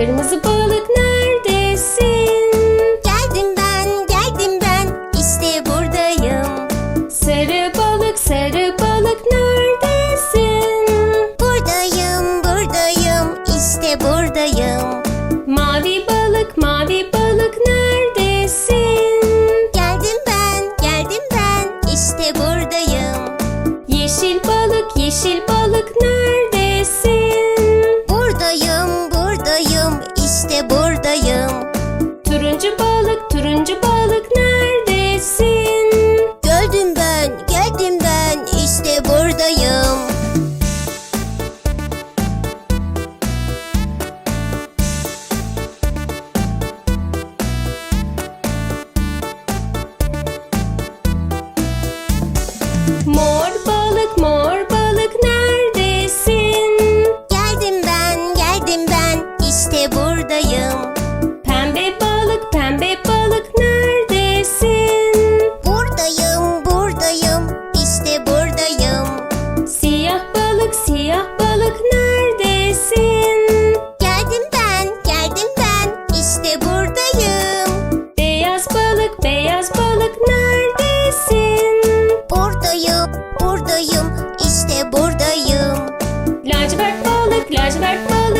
Kırmızı balık neredesin? Geldim ben, geldim ben, işte buradayım. Sarı balık, sarı balık neredesin? Buradayım, buradayım, işte buradayım. Mavi balık, mavi balık neredesin? Geldim ben, geldim ben, işte buradayım. Yeşil balık, yeşil balık neredesin? Mor balık, mor balık neredesin? Geldim ben, geldim ben, işte buradayım. Pembe balık, Buradayım, buradayım, işte buradayım. Lacivert balık, lacivert balık